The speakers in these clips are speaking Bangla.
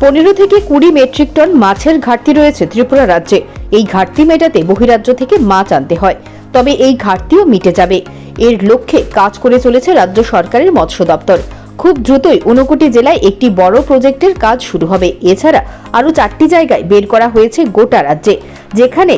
পনেরো থেকে কুড়ি মেট্রিক টন মাছের ঘাটতি রয়েছে ত্রিপুরা রাজ্যে। এই ঘাটতি মেটাতে বহিরাজ্য থেকে মাছ আনতে হয়। তবে এই ঘাটতিও মিটে যাবে। এর লক্ষ্যে কাজ করে চলেছে রাজ্য সরকারের মৎস্য দপ্তর। খুব দ্রুতই ঊনকোটি জেলায় একটি বড় প্রজেক্টের কাজ শুরু হবে। এছাড়া আরও চারটি জায়গায় বের করা হয়েছে গোটা রাজ্যে। যেখানে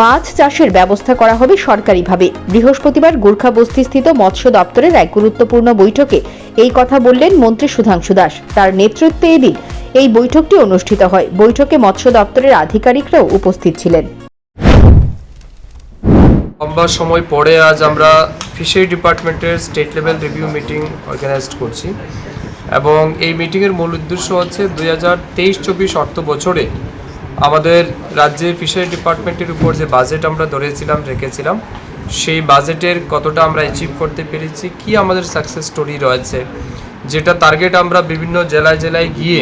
মাছ চাষের ব্যবস্থা করা হবে সরকারিভাবে। বৃহস্পতিবার গোর্খা বস্তিস্থিত মৎস্য দপ্তরের এক গুরুত্বপূর্ণ বৈঠকে এই কথা বললেন মন্ত্রী সুধাংশু দাস। তার নেতৃত্বে এদিন এই বৈঠকটি অনুষ্ঠিত হয়। বৈঠকে মৎস্য দপ্তরের আধিকারিকরাও উপস্থিত ছিলেন। লম্বা সময় পরে আজ আমরা ফিশারি ডিপার্টমেন্টের state level review meeting organised করছি এবং এই মিটিংয়ের মূল উদ্দেশ্য হচ্ছে দুই হাজার তেইশ চব্বিশ অর্থ বছরে আমাদের রাজ্যে ফিশারি ডিপার্টমেন্টের উপর যে বাজেট আমরা ধরেছিলাম, রেখেছিলাম, সেই বাজেটের কতটা আমরা অ্যাচিভ করতে পেরেছি, কি আমাদের সাকসেস স্টোরি রয়েছে, যেটা টার্গেট আমরা বিভিন্ন জেলায় জেলায় গিয়ে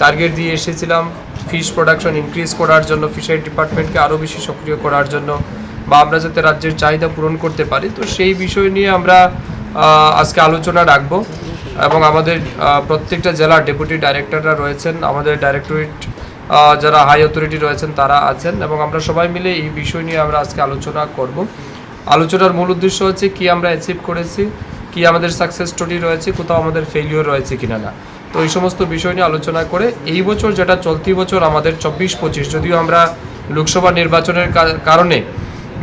টার্গেট দিয়ে এসেছিলাম। ফিশ প্রোডাকশন ইনক্রিজ করার জন্য ফিশারি ডিপার্টমেন্টকে আরও বেশি সক্রিয় করার জন্য বা আমরা যাতে রাজ্যের চাহিদা পূরণ করতে পারি। তো সেই বিষয় নিয়ে আমরা আজকে আলোচনা রাখব এবং আমাদের প্রত্যেকটা জেলার ডেপুটি ডাইরেক্টররা রয়েছেন, আমাদের ডাইরেক্টরেট যারা হাই অথরিটি রয়েছেন তারা আছেন এবং আমরা সবাই মিলে এই বিষয় নিয়ে আমরা আজকে আলোচনা করব। আলোচনার মূল উদ্দেশ্য হচ্ছে কি আমরা অ্যাচিভ করেছি, কি আমাদের সাকসেস স্টোরি রয়েছে, কোথাও আমাদের ফেলিওর রয়েছে কিনা না। তো এই সমস্ত বিষয় নিয়ে আলোচনা করে এই বছর যেটা চলতি বছর আমাদের চব্বিশ পঁচিশ, যদিও আমরা লোকসভা নির্বাচনের কারণে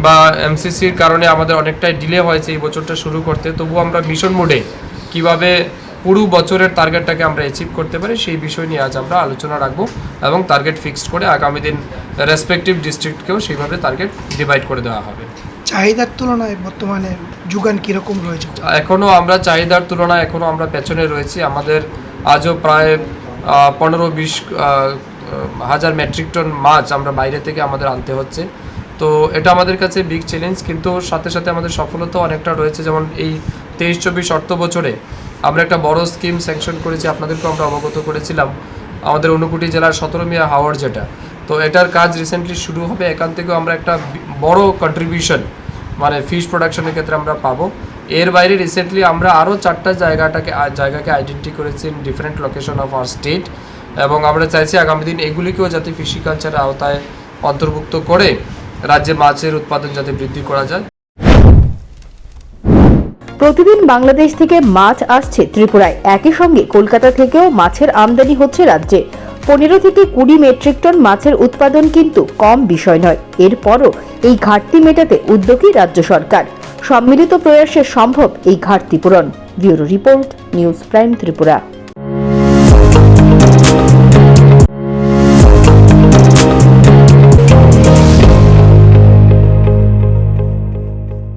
বা এমসিসির কারণে আমাদের অনেকটাই ডিলে হয়েছে এই বছরটা শুরু করতে তবু আমরা মিশন মোডে কীভাবে পুরো বছরের টার্গেটটাকে আমরা অ্যাচিভ করতে পারি সেই বিষয় নিয়ে আজ আমরা আলোচনা রাখব এবং টার্গেট ফিক্সড করে আগামী দিন রেসপেক্টিভ ডিস্ট্রিক্টকেও সেইভাবে টার্গেট ডিভাইড করে দেওয়া হবে। চাহিদার তুলনায় বর্তমানে যোগান কীরকম রয়েছে? এখনও আমরা চাহিদার তুলনায় এখনও আমরা পেছনে রয়েছি। আমাদের আজও প্রায় পনেরো বিশ হাজার মেট্রিক টন মাছ আমরা বাইরে থেকে আমাদের আনতে হচ্ছে। তো এটা আমাদের কাছে বিগ চ্যালেঞ্জ কিন্তু সাথে সাথে আমাদের সফলতাও অনেকটা রয়েছে। যেমন এই তেইশ চব্বিশ অর্থ বছরে আমরা একটা বড় স্কিম স্যাংশন করেছি, আপনাদেরকেও আমরা অবগত করেছিলাম। আমাদের অনুকুটি জেলার সতেরো মিয়া হাওয়ার যেটা। তো এটার কাজ রিসেন্টলি শুরু হবে। এখান থেকেও আমরা একটা বড় কন্ট্রিবিউশন মানে ফিশ প্রোডাকশনের ক্ষেত্রে আমরা পাবো। এর বাইরে রিসেন্টলি আমরা আরও চারটা জায়গাটাকে জায়গাকে আইডেন্টি করেছি in different location of our state এবং আমরা চাইছি আগামী দিন এগুলিকেও যাতে ফিশিকালচারের আওতায় অন্তর্ভুক্ত করে রাজ্যে মাছের উৎপাদন যাতে বৃদ্ধি করা যায়। প্রতিদিন বাংলাদেশ থেকে মাছ আসছে ত্রিপুরায়। একই সঙ্গে কলকাতা থেকেও মাছের আমদানি হচ্ছে রাজ্যে। পনেরো থেকে কুড়ি মেট্রিক টন মাছের উৎপাদন কিন্তু কম বিষয় নয়। এরপরও এই ঘাটতি মেটাতে উদ্যোগী রাজ্য সরকার। সম্মিলিত প্রয়াসে সম্ভব এই ঘাটতি পূরণ। Bureau report, news prime Tripura.